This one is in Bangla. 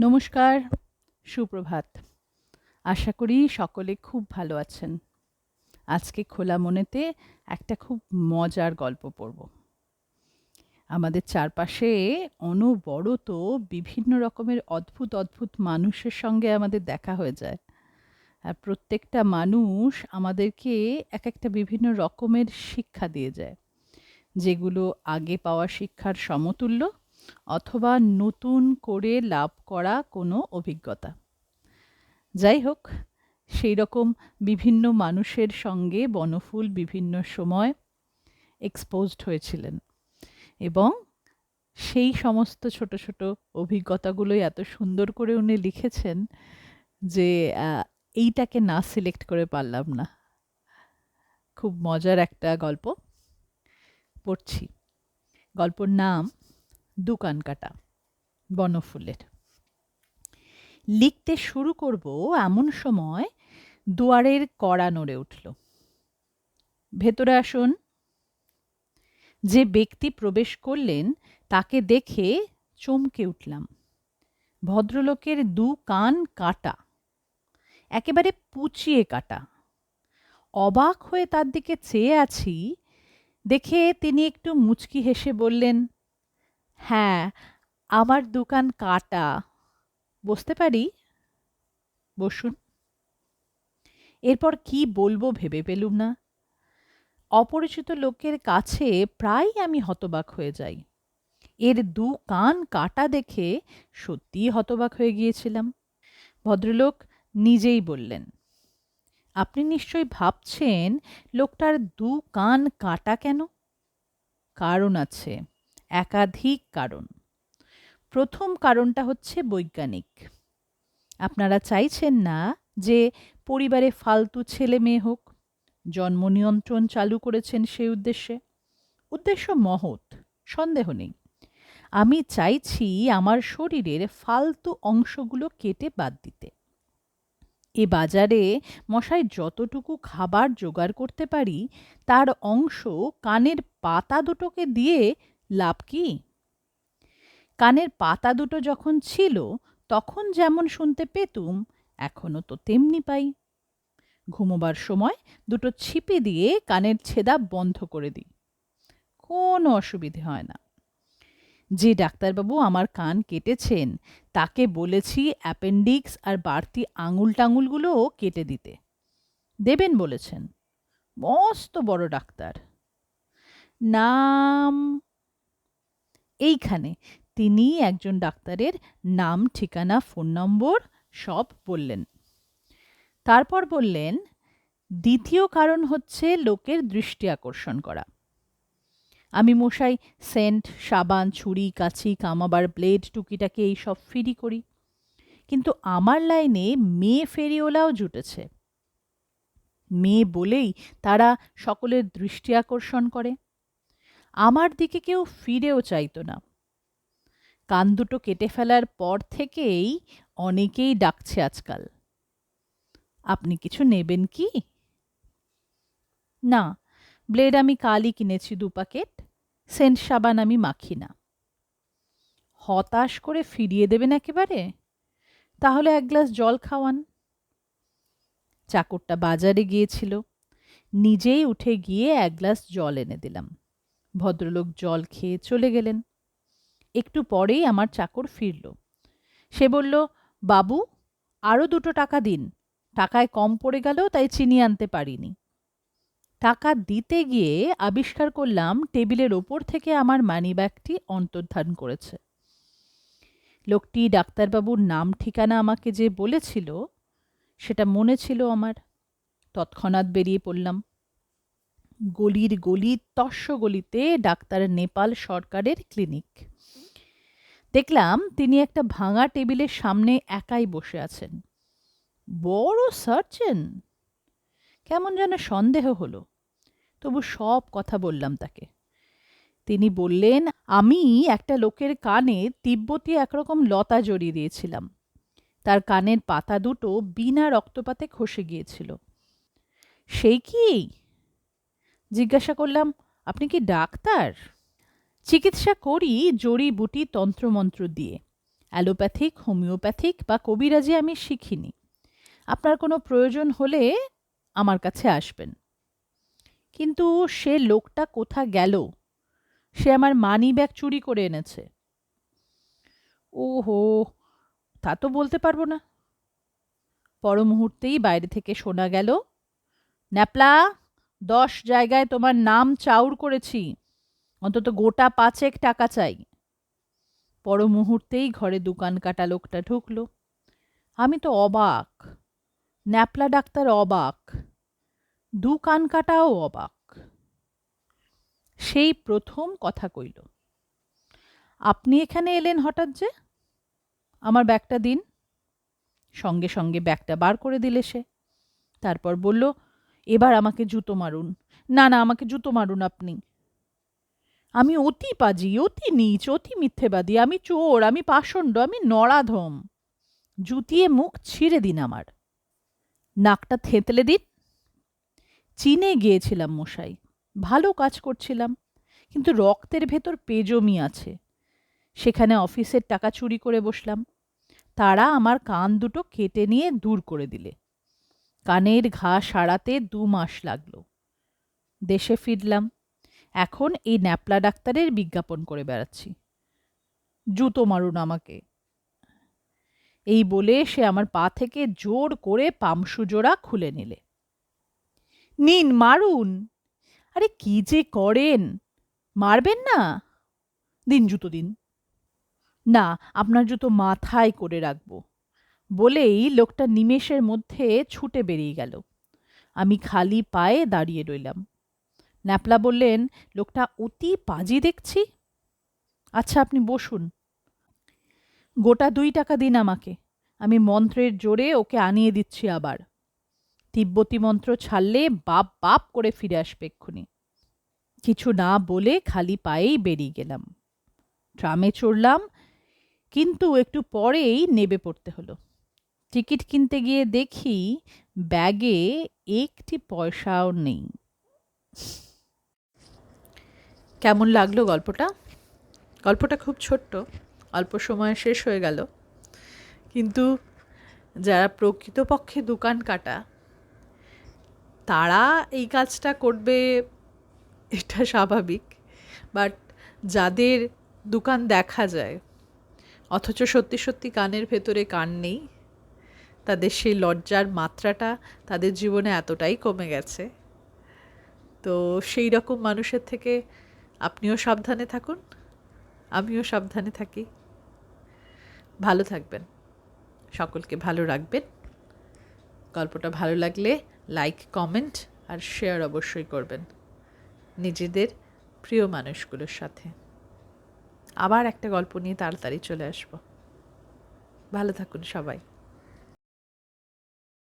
নমস্কার, সুপ্রভাত। আশা করি সকলে খুব ভালো আছেন। আজকে খোলা মনেতে একটা খুব মজার গল্প পড়ব। আমাদের চারপাশে অনবরত বিভিন্ন রকমের অদ্ভুত অদ্ভুত মানুষের সঙ্গে আমাদের দেখা হয়ে যায়। আর প্রত্যেকটা মানুষ আমাদেরকে এক একটা বিভিন্ন রকমের শিক্ষা দিয়ে যায়। যেগুলো আগে পাওয়া শিক্ষার সমতুল্য অথবা নতুন করে লাভ করা কোনো অভিজ্ঞতা। যাই হোক, সেই রকম বিভিন্ন মানুষের সঙ্গে বনফুল বিভিন্ন সময় এক্সপোজড হয়েছিলেন এবং সেই সমস্ত ছোট ছোট অভিজ্ঞতাগুলোই এত সুন্দর করে উনি লিখেছেন যে এইটাকে না সিলেক্ট করে পারলাম না। খুব মজার একটা গল্প পড়ছি। গল্পর নাম দোকান কাটা বনফুলের লিখতে শুরু করব এমন সময় দুয়ারের কড়া নড়ে উঠল। ভেতরে আসুন। যে ব্যক্তি প্রবেশ করলেন, তাকে দেখে চমকে উঠলাম। ভদ্রলোকের দু কান কাটা, একেবারে পুচিয়ে কাটা। অবাক হয়ে তার দিকে চেয়ে আছি, দেখে তিনি একটু মুচকি হেসে বললেন হ্যাঁ আমার দোকান কাটা। বসতে পারি? বসুন। এরপর কি বলব ভেবে পেলুম না। অপরিচিত লোকের কাছে প্রায় আমি হতবাক হয়ে যাই। এর দু কান কাটা দেখে সত্যিই হতবাক হয়ে গিয়েছিলাম। ভদ্রলোক নিজেই বললেন, আপনি নিশ্চয়ই ভাবছেন লোকটার দু কান কাটা কেন? কারণ আছে। একাধিক কারণ। প্রথম কারণটা হচ্ছে বৈজ্ঞানিক। আপনারা চাইছেন না যে পরিবারে ফালতু ছেলে মেয়ে হোক, জন্ম নিয়ন্ত্রণ চালু করেছেন সেই উদ্দেশ্যে। উদ্দেশ্য মহৎ, সন্দেহ নেই। আমি চাইছি আমার শরীরের ফালতু অংশগুলো কেটে বাদ দিতে। এ বাজারে মশাই যতটুকু খাবার জোগাড় করতে পারি, তার অংশ কানের পাতা দুটোকে দিয়ে লাভ কি? কানের পাতা দুটো যখন ছিল, তখন যেমন শুনতে পেতুম এখনও তো তেমনি পাই। ঘুমোবার সময় দুটো ছিপে দিয়ে কানের ছেদা বন্ধ করে দিই। কোনো অসুবিধে হয় না। যে ডাক্তারবাবু আমার কান কেটেছেন, তাকে বলেছি অ্যাপেন্ডিক্স আর বাড়তি আঙুল টাঙুলগুলোও কেটে দিতে। দেবেন বলেছেন। মস্ত বড় ডাক্তার। নাম এইখানে। তিনি একজন ডাক্তারের নাম, ঠিকানা, ফোন নম্বর, সব বললেন। তারপর বললেন, দ্বিতীয় কারণ হচ্ছে লোকের দৃষ্টি আকর্ষণ করা। আমি মশাই, সেন্ট, সাবান, ছুরি কাছি কামাবার ব্লেড, টুকিটাকে এই সব ফিরি করি। কিন্তু আমার লাইনে মেয়ে ফেরিওলাও জুটেছে। মেয়ে বলেই তারা সকলের দৃষ্টি আকর্ষণ করে। আমার দিকে কেউ ফিরেও চাইতো না। কান দুটো কেটে ফেলার পর থেকেই অনেকেই ডাকছে আজকাল। আপনি কিছু নেবেন কি? না, ব্লেড আমি কালই কিনেছি দু প্যাকেট, সেন্ট সাবান আমি মাখি না। হতাশ করে ফিরিয়ে দেবেন একেবারে? তাহলে এক গ্লাস জল খাওয়ান। চাকরটা বাজারে গিয়েছিল। নিজেই উঠে গিয়ে এক গ্লাস জল এনে দিলাম। ভদ্রলোক জল খেয়ে চলে গেলেন। একটু পরেই আমার চাকর ফিরল। সে বলল, বাবু আরও দুটো টাকা দিন। টাকায় কম পড়ে গেল, তাই চিনি আনতে পারিনি। টাকা দিতে গিয়ে আবিষ্কার করলাম, টেবিলের ওপর থেকে আমার মানিব্যাগটি অন্তর্ধান করেছে। লোকটি ডাক্তারবাবুর নাম ঠিকানা আমাকে যে বলেছিল, সেটা মনে ছিল আমার। তৎক্ষণাৎ বেরিয়ে পড়লাম। গলির গলি তস্য গলিতে ডাক্তার নেপাল সরকারের ক্লিনিক। দেখলাম তিনি একটা ভাঙা টেবিলের সামনে একাই বসে আছেন। বড় সার্জন! কেমন যেন সন্দেহ হলো। তবু সব কথা বললাম তাকে। তিনি বললেন, আমি একটা লোকের কানে তিব্বতী একরকম লতা জড়িয়ে দিয়েছিলাম। তার কানের পাতা দুটো বিনা রক্তপাতে খসে গিয়েছিল। সেই কি জিজ্ঞাসা করলাম, আপনি কি ডাক্তার? চিকিৎসা করি জড়িবুটি তন্ত্রমন্ত্র দিয়ে। অ্যালোপ্যাথিক, হোমিওপ্যাথিক বা কবিরাজি আমি শিখিনি। আপনার কোনো প্রয়োজন হলে আমার কাছে আসবেন। কিন্তু সে লোকটা কোথা গেল? সে আমার মানি ব্যাগ চুরি করে এনেছে। ওহো, তা তো বলতে পারব না। পর মুহূর্তেই বাইরে থেকে শোনা গেল, ন্যাপলা দশ জায়গায় তোমার নাম চাউর করেছি। অন্তত গোটা পাঁচেক টাকা চাই। পর মুহূর্তেই ঘরে দোকান কাটা লোকটা ঢুকলো। আমি তো অবাক। ন্যাপলা ডাক্তার অবাক। দু কান কাটাও অবাক। সেই প্রথম কথা কইল, আপনি এখানে এলেন হঠাৎ যে? আমার ব্যাগটা দিন। সঙ্গে সঙ্গে ব্যাগটা বার করে দিলে সে। তারপর বলল এবার আমাকে জুতো মারুন। না না, আমাকে জুতো মারুন আপনি। আমি অতি পাজি, অতি নীচ, অতি মিথ্যেবাদী, আমি চোর, আমি পাষণ্ড, আমি নড়াধম। জুতিয়ে মুখ ছিঁড়ে দিন আমার। নাকটা থেঁতলে দিন। চীনে গিয়েছিলাম মশাই। ভালো কাজ করছিলাম, কিন্তু রক্তের ভেতর পেজমি আছে। সেখানে অফিসের টাকা চুরি করে বসলাম। তারা আমার কান দুটো কেটে নিয়ে দূর করে দিলে। কানের ঘা সারাতে দু মাস লাগল। দেশে ফিরলাম। এখন এই ন্যাপলা ডাক্তারের বিজ্ঞাপন করে বেড়াচ্ছি। জুতো মারুন আমাকে। এই বলে সে আমার পা থেকে জোর করে পামসু জোড়া খুলে নিলে। নিন, মারুন। আরে কি যে করেন? মারবেন না? দিন জুতো দিন। না, আপনার জুতো মাথায় করে রাখব। বলেই লোকটা নিমেষের মধ্যে ছুটে বেরিয়ে গেল। আমি খালি পায়ে দাঁড়িয়ে রইলাম। ন্যাপলা বললেন, লোকটা অতি পাজি দেখছি? আচ্ছা আপনি বসুন। গোটা দুই টাকা দিন আমাকে। আমি মন্ত্রের জোরে ওকে আনিয়ে দিচ্ছি আবার। তিব্বতী মন্ত্র ছাড়লে বাপ বাপ করে ফিরে আসবে এক্ষুনি। কিছু না বলে খালি পায়েই বেরিয়ে গেলাম। ট্রামে চড়লাম, কিন্তু একটু পরেই নেবে পড়তে হলো। টিকিট কিনতে গিয়ে দেখি ব্যাগে একটি পয়সাও নেই। কেমন লাগল গল্পটা? গল্পটা খুব ছোট্ট, অল্প সময়ে শেষ হয়ে গেল। কিন্তু যারা প্রকৃতপক্ষে দোকান কাটা, তারা এই কাজটা করবে, এটা স্বাভাবিক। বাট যাদের দোকান দেখা যায়, অথচ সত্যি সত্যি কানের ভেতরে কান নেই তাদের সেই লজ্জার মাত্রাটা তাদের জীবনে এতটাই কমে গেছে। তো সেই রকম মানুষের থেকে আপনিও সাবধানে থাকুন, আমিও সাবধানে থাকি। ভালো থাকবেন। সকলকে ভালো রাখবেন। গল্পটা ভালো লাগলে লাইক, কমেন্ট আর শেয়ার অবশ্যই করবেন নিজেদের প্রিয় মানুষগুলোর সাথে। আবার একটা গল্প নিয়ে তাড়াতাড়ি চলে আসব। ভালো থাকুন সবাই।